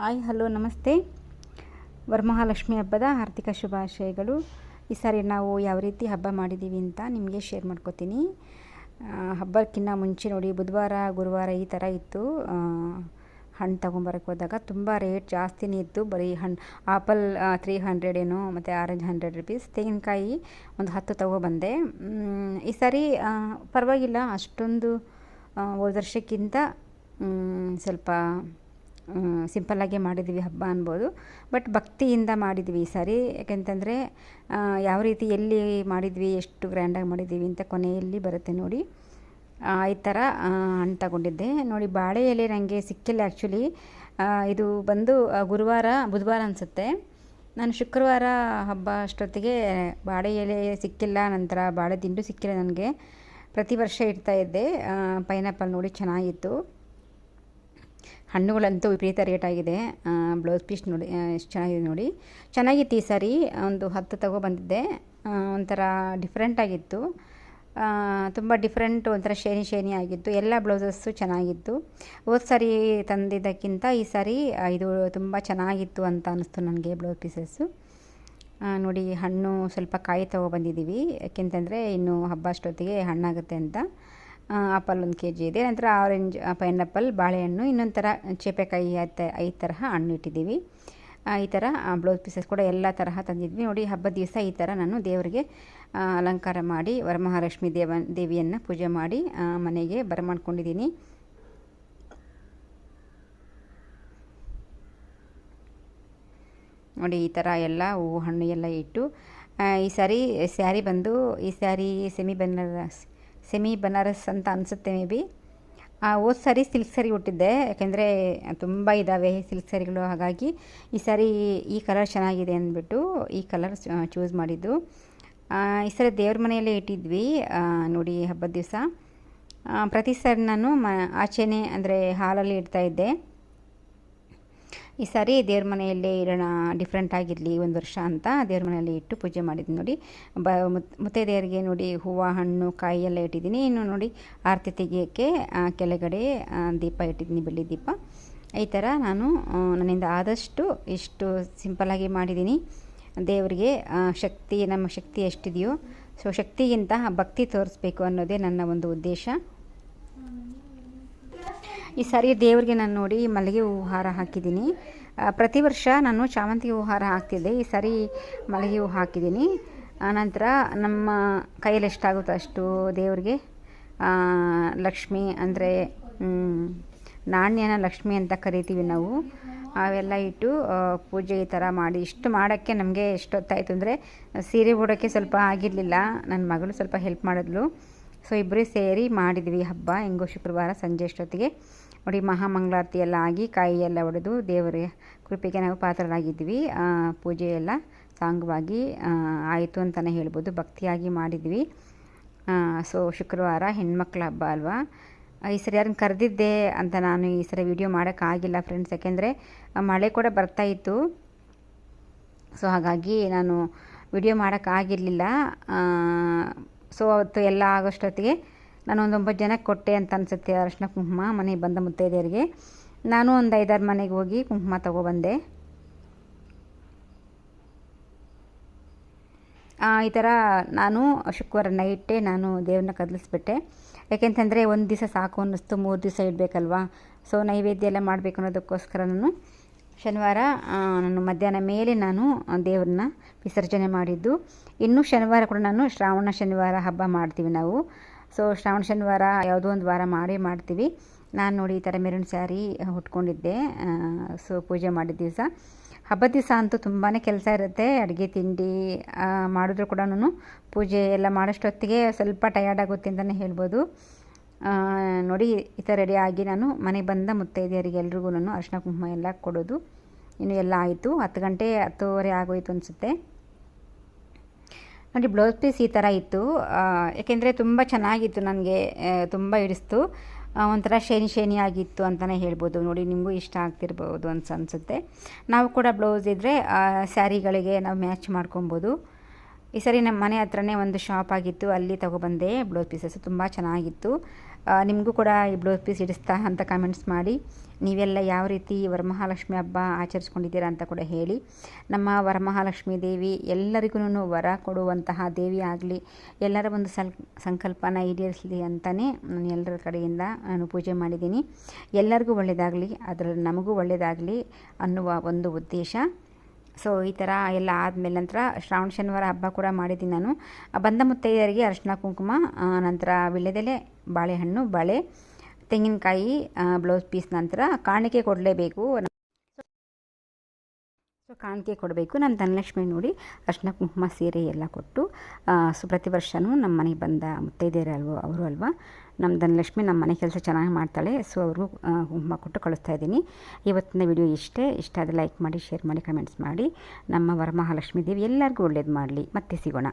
Hi hello ನಮಸ್ತೆ. ವರಮಹಾಲಕ್ಷ್ಮಿ ಹಬ್ಬದ ಆರ್ಥಿಕ ಶುಭಾಶಯಗಳು. ಈ ಸಾರಿ ನಾವು ಯಾವ ರೀತಿ ಹಬ್ಬ ಮಾಡಿದ್ದೀವಿ ಅಂತ ನಿಮಗೆ ಶೇರ್ ಮಾಡ್ಕೋತೀನಿ. ಹಬ್ಬಕ್ಕಿಂತ ಮುಂಚೆ ನೋಡಿ, ಬುಧವಾರ, ಗುರುವಾರ ಈ ಥರ ಇತ್ತು. ಹಣ್ಣು ತೊಗೊಂಬರಕ್ಕೆ ಹೋದಾಗ ತುಂಬ ರೇಟ್ ಜಾಸ್ತಿನೇ ಇತ್ತು. ಬರೀ ಹಣ್ಣು ಆಪಲ್ ತ್ರೀ ಹಂಡ್ರೆಡ್ ಏನೋ, ಮತ್ತು ಆರೆಂಜ್ ಹಂಡ್ರೆಡ್ ರುಪೀಸ್ ತೆಂಗಿನಕಾಯಿ ಒಂದು ಹತ್ತು ತೊಗೊಬಂದೆ ಈ ಸಾರಿ ಪರವಾಗಿಲ್ಲ, ಅಷ್ಟೊಂದು ಹೋದ ವರ್ಷಕ್ಕಿಂತ ಸ್ವಲ್ಪ ಸಿಂಪಲ್ಲಾಗೆ ಮಾಡಿದ್ದೀವಿ ಹಬ್ಬ ಅನ್ಬೋದು. ಬಟ್ ಭಕ್ತಿಯಿಂದ ಮಾಡಿದ್ವಿ ಈ ಸಾರಿ. ಯಾಕೆಂತಂದರೆ ಯಾವ ರೀತಿ ಎಲ್ಲಿ ಮಾಡಿದ್ವಿ, ಎಷ್ಟು ಗ್ರ್ಯಾಂಡಾಗಿ ಮಾಡಿದ್ದೀವಿ ಅಂತ ಕೊನೆಯಲ್ಲಿ ಬರುತ್ತೆ ನೋಡಿ. ಈ ಥರ ಹಣ್ಣು ತಗೊಂಡಿದ್ದೆ. ನೋಡಿ, ಬಾಳೆ ಎಲೆ ನನಗೆ ಸಿಕ್ಕಿಲ್ಲ ಆ್ಯಕ್ಚುಲಿ ಇದು ಬಂದು ಗುರುವಾರ, ಬುಧವಾರ ಅನಿಸುತ್ತೆ. ನಾನು ಶುಕ್ರವಾರ ಹಬ್ಬ ಅಷ್ಟೊತ್ತಿಗೆ ಬಾಳೆ ಎಲೆ ಸಿಕ್ಕಿಲ್ಲ, ನಂತರ ಬಾಳೆ ದಿಂಡು ಸಿಕ್ಕಿಲ್ಲ ನನಗೆ. ಪ್ರತಿ ವರ್ಷ ಇಡ್ತಾಯಿದ್ದೆ ಪೈನಾಪಲ್ ನೋಡಿ ಚೆನ್ನಾಗಿತ್ತು. ಹಣ್ಣುಗಳಂತೂ ವಿಪರೀತ ರೇಟ್ ಆಗಿದೆ. ಬ್ಲೌಸ್ ಪೀಸ್ ನೋಡಿ ಎಷ್ಟು ಚೆನ್ನಾಗಿದೆ ನೋಡಿ. ಚೆನ್ನಾಗಿತ್ತು ಈ ಸಾರಿ, ಒಂದು ಹತ್ತು ತಗೋ ಬಂದಿದ್ದೆ. ಒಂಥರ ಡಿಫ್ರೆಂಟಾಗಿತ್ತು ತುಂಬ ಡಿಫ್ರೆಂಟ್ ಒಂಥರ ಶೇನಿ ಶೇನಿ ಆಗಿತ್ತು. ಎಲ್ಲ ಬ್ಲೌಸಸ್ಸು ಚೆನ್ನಾಗಿತ್ತು. ಹೋದ ಸಾರಿ ತಂದಿದ್ದಕ್ಕಿಂತ ಈ ಸಾರಿ ಇದು ತುಂಬ ಚೆನ್ನಾಗಿತ್ತು ಅಂತ ಅನ್ನಿಸ್ತು ನನಗೆ ಬ್ಲೌಸ್ ಪೀಸಸ್ಸು ನೋಡಿ, ಹಣ್ಣು ಸ್ವಲ್ಪ ಕಾಯಿ ತೊಗೊಬಂದಿದ್ದೀವಿ ಯಾಕೆಂತಂದರೆ ಇನ್ನು ಹಬ್ಬ ಅಷ್ಟೊತ್ತಿಗೆ ಹಣ್ಣಾಗುತ್ತೆ ಅಂತ. ಆಪಲ್ ಒಂದು ಕೆ ಜಿ ಇದೆ. ನಂತರ ಆರೆಂಜ್ ಪೈನಾಪಲ್, ಬಾಳೆಹಣ್ಣು ಇನ್ನೊಂದು ಥರ ಚೇಪೆಕಾಯಿ ಐದು ತರಹ ಹಣ್ಣು ಇಟ್ಟಿದ್ದೀವಿ. ಈ ಥರ ಬ್ಲೌಸ್ ಪೀಸಸ್ ಕೂಡ ಎಲ್ಲ ತರಹ ತಂದಿದ್ವಿ. ನೋಡಿ, ಹಬ್ಬದ ದಿವಸ ಈ ಥರ ನಾನು ದೇವರಿಗೆ ಅಲಂಕಾರ ಮಾಡಿ, ವರಮಹಾಲಕ್ಷ್ಮಿ ದೇವ ದೇವಿಯನ್ನು ಪೂಜೆ ಮಾಡಿ ಮನೆಗೆ ಬರಮಾಡ್ಕೊಂಡಿದ್ದೀನಿ ನೋಡಿ, ಈ ಥರ ಎಲ್ಲ ಹೂವು, ಹಣ್ಣು ಎಲ್ಲ ಇಟ್ಟು ಈ ಸಾರಿ ಸ್ಯಾರಿ ಬಂದು, ಈ ಸ್ಯಾರಿ ಸೆಮಿ ಬನಾರಸ್ ಸೆಮಿ ಬನಾರಸ್ ಅಂತ ಅನಿಸುತ್ತೆ ಮೇ ಬಿ ಹೋದ ಸಾರಿ ಸಿಲ್ಕ್ ಸರಿ ಉಟ್ಟಿದ್ದೆ, ಯಾಕೆಂದರೆ ತುಂಬ ಇದ್ದಾವೆ ಸಿಲ್ಕ್ ಸ್ಯಾರಿಗಳು ಹಾಗಾಗಿ ಈ ಸಾರಿ ಈ ಕಲರ್ ಚೆನ್ನಾಗಿದೆ ಅಂದ್ಬಿಟ್ಟು ಈ ಕಲರ್ ಚೂಸ್ ಮಾಡಿದ್ದು. ಈ ಸರಿ ದೇವ್ರ ಮನೆಯಲ್ಲೇ ಇಟ್ಟಿದ್ವಿ ನೋಡಿ ಹಬ್ಬದ ದಿವಸ. ಪ್ರತಿ ಸಾರಿ ನಾನು ಮ, ಆಚೆನೇ ಅಂದರೆ ಹಾಲಲ್ಲಿ ಇಡ್ತಾಯಿದ್ದೆ ಈ ಸಾರಿ ದೇವ್ರ ಮನೆಯಲ್ಲೇ ಇರೋಣ ಡಿಫ್ರೆಂಟ್ ಆಗಿರಲಿ ಒಂದು ವರ್ಷ ಅಂತ ದೇವ್ರ ಮನೆಯಲ್ಲಿ ಇಟ್ಟು ಪೂಜೆ ಮಾಡಿದ್ದು ನೋಡಿ. ಬ ಮುತ್ತೆ ದೇವರಿಗೆ ನೋಡಿ ಹೂವು, ಹಣ್ಣು, ಕಾಯಿ ಎಲ್ಲ ಇಟ್ಟಿದ್ದೀನಿ. ಇನ್ನು ನೋಡಿ ಆರತಿ ತೆಗಿಯೋಕ್ಕೆ ಕೆಳಗಡೆ ದೀಪ ಇಟ್ಟಿದ್ದೀನಿ, ಬೆಳ್ಳಿ ದೀಪ. ಈ ಥರ ನಾನು ನನ್ನಿಂದ ಆದಷ್ಟು ಇಷ್ಟು ಸಿಂಪಲ್ಲಾಗಿ ಮಾಡಿದ್ದೀನಿ. ದೇವರಿಗೆ ಶಕ್ತಿ, ನಮ್ಮ ಶಕ್ತಿ ಎಷ್ಟಿದೆಯೋ, ಸೊ ಶಕ್ತಿಗಿಂತ ಭಕ್ತಿ ತೋರಿಸ್ಬೇಕು ಅನ್ನೋದೇ ನನ್ನ ಒಂದು ಉದ್ದೇಶ. ಈ ಸಾರಿ ದೇವರಿಗೆ ನಾನು ನೋಡಿ ಮಲ್ಲಿಗೆ ಹೂವು ಹಾರ ಹಾಕಿದ್ದೀನಿ. ಪ್ರತಿ ವರ್ಷ ನಾನು ಶಾವಂತಿಗೆ ಹೂ ಹಾರ ಹಾಕ್ತಿದ್ದೆ. ಈ ಸಾರಿ ಮಲ್ಲಿಗೆ ಹೂವು ಹಾಕಿದ್ದೀನಿ. ಆನಂತರ ನಮ್ಮ ಕೈಯಲ್ಲಿ ಎಷ್ಟಾಗುತ್ತೋ ಅಷ್ಟು ದೇವರಿಗೆ ಲಕ್ಷ್ಮಿ ಅಂದರೆ ನಾಣ್ಯನ ಲಕ್ಷ್ಮಿ ಅಂತ ಕರಿತೀವಿ ನಾವು. ಅವೆಲ್ಲ ಇಟ್ಟು ಪೂಜೆ ಈ ಥರ ಮಾಡಿ, ಇಷ್ಟು ಮಾಡೋಕ್ಕೆ ನಮಗೆ ಎಷ್ಟೊತ್ತಾಯಿತು ಅಂದರೆ, ಸೀರೆ ಉಡೋಕ್ಕೆ ಸ್ವಲ್ಪ ಆಗಿರಲಿಲ್ಲ. ನನ್ನ ಮಗಳು ಸ್ವಲ್ಪ ಹೆಲ್ಪ್ ಮಾಡಿದ್ಲು. ಸೊ ಇಬ್ಬರೇ ಸೇರಿ ಮಾಡಿದ್ವಿ ಹಬ್ಬ. ಹೆಂಗೋ ಶುಕ್ರವಾರ ಸಂಜೆ ಅಷ್ಟೊತ್ತಿಗೆ. ನೋಡಿ, ಮಹಾಮಂಗಳಾರತಿ ಎಲ್ಲ ಆಗಿ ಕಾಯಿ ಎಲ್ಲ ಒಡೆದು ದೇವರ ಕೃಪೆಗೆ ನಾವು ಪಾತ್ರರಾಗಿದ್ವಿ. ಪೂಜೆ ಎಲ್ಲ ಸಾಂಗವಾಗಿ ಆಯಿತು ಅಂತಲೇ ಹೇಳ್ಬೋದು. ಭಕ್ತಿಯಾಗಿ ಮಾಡಿದ್ವಿ. ಸೊ, ಶುಕ್ರವಾರ ಹೆಣ್ಮಕ್ಳ ಹಬ್ಬ ಅಲ್ವಾ? ಈ ಸರಿ ಯಾರನ್ನು ಕರೆದಿದ್ದೆ ಅಂತ ನಾನು ಈ ಸರಿ ವಿಡಿಯೋ ಮಾಡೋಕ್ಕಾಗಿಲ್ಲ ಫ್ರೆಂಡ್ಸ್. ಯಾಕೆಂದರೆ ಮಳೆ ಕೂಡ ಬರ್ತಾಯಿತ್ತು ಸೊ, ಹಾಗಾಗಿ ನಾನು ವಿಡಿಯೋ ಮಾಡೋಕ್ಕಾಗಿರಲಿಲ್ಲ. ಸೊ ಅವತ್ತು ಎಲ್ಲ ಆಗೋಷ್ಟೊತ್ತಿಗೆ ನಾನು ಒಂದು ಒಂಬತ್ತು ಜನಕ್ಕೆ ಕೊಟ್ಟೆ ಅಂತ ಅನಿಸುತ್ತೆ, ಅರಶಿನ ಕುಂಕುಮ ಮನೆಗೆ ಬಂದ ಮುತ್ತೈದೆಯರಿಗೆ. ನಾನು ಒಂದು ಐದಾರು ಮನೆಗೆ ಹೋಗಿ ಕುಂಕುಮ ತಗೊಬಂದೆ. ಈ ಥರ ನಾನು ಶುಕ್ರವಾರ ನೈಟೇ ನಾನು ದೇವ್ರನ್ನ ಕದಲಿಸ್ಬಿಟ್ಟೆ. ಯಾಕೆಂತಂದರೆ ಒಂದು ದಿವಸ ಸಾಕು ಅನ್ನಿಸ್ತು, ಮೂರು ದಿವಸ ಇಡಬೇಕಲ್ವಾ? ಸೊ ನೈವೇದ್ಯ ಎಲ್ಲ ಮಾಡಬೇಕು ಅನ್ನೋದಕ್ಕೋಸ್ಕರ ನಾನು ಶನಿವಾರ ನಾನು ಮಧ್ಯಾಹ್ನ ಮೇಲೆ ನಾನು ದೇವ್ರನ್ನ ವಿಸರ್ಜನೆ ಮಾಡಿದ್ದು. ಇನ್ನೂ ಶನಿವಾರ ಕೂಡ ನಾನು ಶ್ರಾವಣ ಶನಿವಾರ ಹಬ್ಬ ಮಾಡ್ತೀವಿ ನಾವು. ಸೊ ಶ್ರಾವಣ ಶನಿವಾರ ಯಾವುದೋ ಒಂದು ವಾರ ಮಾಡೇ ಮಾಡ್ತೀವಿ. ನಾನು ನೋಡಿ ಈ ಥರ ಮೆರೂನ್ ಸ್ಯಾರಿ ಉಟ್ಕೊಂಡಿದ್ದೆ. ಸೊ ಪೂಜೆ ಮಾಡಿದ ದಿವಸ. ಹಬ್ಬದ ದಿವಸ ಅಂತೂ ತುಂಬಾ ಕೆಲಸ ಇರುತ್ತೆ. ಅಡುಗೆ, ತಿಂಡಿ ಮಾಡಿದ್ರು ಕೂಡ ಪೂಜೆ ಎಲ್ಲ ಮಾಡೋಷ್ಟೊತ್ತಿಗೆ ಸ್ವಲ್ಪ ಟಯರ್ಡ್ ಆಗುತ್ತೆ ಅಂತಲೇ ಹೇಳ್ಬೋದು. ನೋಡಿ ಈ ಥರ ರೆಡಿ ಆಗಿ ನಾನು ಮನೆಗೆ ಬಂದ ಮುತ್ತೈದೆಯರಿಗೆ ಎಲ್ರಿಗೂ ನಾನು ಅರ್ಶಿನ ಕುಂಕುಮ ಎಲ್ಲ ಕೊಡೋದು. ಇನ್ನು ಎಲ್ಲ ಆಯಿತು. ಹತ್ತು ಗಂಟೆ, ಹತ್ತುವರೆ ಆಗೋಯಿತು ಅನಿಸುತ್ತೆ. ನೋಡಿ, ಬ್ಲೌಸ್ ಪೀಸ್ ಈ ಥರ ಇತ್ತು. ಯಾಕೆಂದರೆ ತುಂಬ ಚೆನ್ನಾಗಿತ್ತು ನನಗೆ. ತುಂಬ ಹಿಡಿಸ್ತು. ಒಂಥರ ಶೇನಿ ಶೇನಿ ಆಗಿತ್ತು ಅಂತಲೇ ಹೇಳ್ಬೋದು. ನೋಡಿ, ನಿಮಗೂ ಇಷ್ಟ ಆಗ್ತಿರ್ಬೋದು ಅಂತ ಅನಿಸುತ್ತೆ. ನಾವು ಕೂಡ ಬ್ಲೌಸ್ ಇದ್ದರೆ ಸ್ಯಾರಿಗಳಿಗೆ ನಾವು ಮ್ಯಾಚ್ ಮಾಡ್ಕೊಬೋದು. ಈ ಸರಿ ನಮ್ಮ ಮನೆ ಹತ್ರನೇ ಒಂದು ಶಾಪ್ ಆಗಿತ್ತು. ಅಲ್ಲಿ ತೊಗೊಬಂದೆ. ಬ್ಲೌಸ್ ಪೀಸಸ್ ತುಂಬ ಚೆನ್ನಾಗಿತ್ತು. ನಿಮಗೂ ಕೂಡ ಈ ಬ್ಲೌಸ್ ಪೀಸ್ ಹಿಡಿಸ್ತಾ ಅಂತ ಕಮೆಂಟ್ಸ್ ಮಾಡಿ. ನೀವೆಲ್ಲ ಯಾವ ರೀತಿ ವರಮಹಾಲಕ್ಷ್ಮಿ ಹಬ್ಬ ಆಚರಿಸ್ಕೊಂಡಿದ್ದೀರಾ ಅಂತ ಕೂಡ ಹೇಳಿ. ನಮ್ಮ ವರಮಹಾಲಕ್ಷ್ಮಿ ದೇವಿ ಎಲ್ಲರಿಗೂ ವರ ಕೊಡುವಂತಹ ದೇವಿ ಆಗಲಿ, ಎಲ್ಲರ ಒಂದು ಸಲ್, ಸಂಕಲ್ಪನ ಈಡೇರಿಸಲಿ ಅಂತಲೇ ನಾನು ಎಲ್ಲರ ಕಡೆಯಿಂದ ನಾನು ಪೂಜೆ ಮಾಡಿದ್ದೀನಿ. ಎಲ್ಲರಿಗೂ ಒಳ್ಳೆಯದಾಗಲಿ ಅದರಲ್ಲಿ ನಮಗೂ ಒಳ್ಳೆಯದಾಗಲಿ ಅನ್ನುವ ಒಂದು ಉದ್ದೇಶ. ಸೊ ಈ ಥರ ಎಲ್ಲ ಆದಮೇಲೆ ನಂತರ ಶ್ರಾವಣ, ಶನಿವಾರ ಹಬ್ಬ ಕೂಡ ಮಾಡಿದ್ದೀನಿ ನಾನು. ಬಂದ ಮುತ್ತೈದೆಯರಿಗೆ ಅರಿಶಿನ ಕುಂಕುಮ ನಂತರ ವಿಳ್ಯದೆಲೆ, ಬಾಳೆಹಣ್ಣು, ಬಳೆ, ತೆಂಗಿನಕಾಯಿ ಬ್ಲೌಸ್ ಪೀಸ್ ನಂತರ ಕಾಣಿಕೆ ಕೊಡಲೇಬೇಕು. ಸೊ, ಕಾಣಿಕೆ ಕೊಡಬೇಕು. ನಮ್ಮ ಧನಲಕ್ಷ್ಮಿ ನೋಡಿ ಅರ್ಶಿನ ಕುಂಕುಮ, ಸೀರೆ ಎಲ್ಲ ಕೊಟ್ಟು ಸೊ, ಪ್ರತಿ ವರ್ಷವೂ ನಮ್ಮ ಮನೆಗೆ ಬಂದ ಮುತ್ತೈದೆಯರು ಅಲ್ವೋ ಅವರು ಅಲ್ವಾ? ನಮ್ಮ ಧನಲಕ್ಷ್ಮಿ ನಮ್ಮ ಮನೆ ಕೆಲಸ ಚೆನ್ನಾಗಿ ಮಾಡ್ತಾಳೆ ಸೊ ಅವ್ರಿಗೂ ಹುಮ್ಮ ಕೊಟ್ಟು ಕಳಿಸ್ತಾ ಇದ್ದೀನಿ. ಇವತ್ತಿನ ವಿಡಿಯೋ ಇಷ್ಟೇ. ಇಷ್ಟ ಆದರೆ ಲೈಕ್ ಮಾಡಿ ಶೇರ್ ಮಾಡಿ ಕಮೆಂಟ್ಸ್ ಮಾಡಿ. ನಮ್ಮ ವರಮಹಾಲಕ್ಷ್ಮೀ ದೇವಿ ಎಲ್ಲರಿಗೂ ಒಳ್ಳೇದು ಮಾಡಲಿ. ಮತ್ತೆ ಸಿಗೋಣ.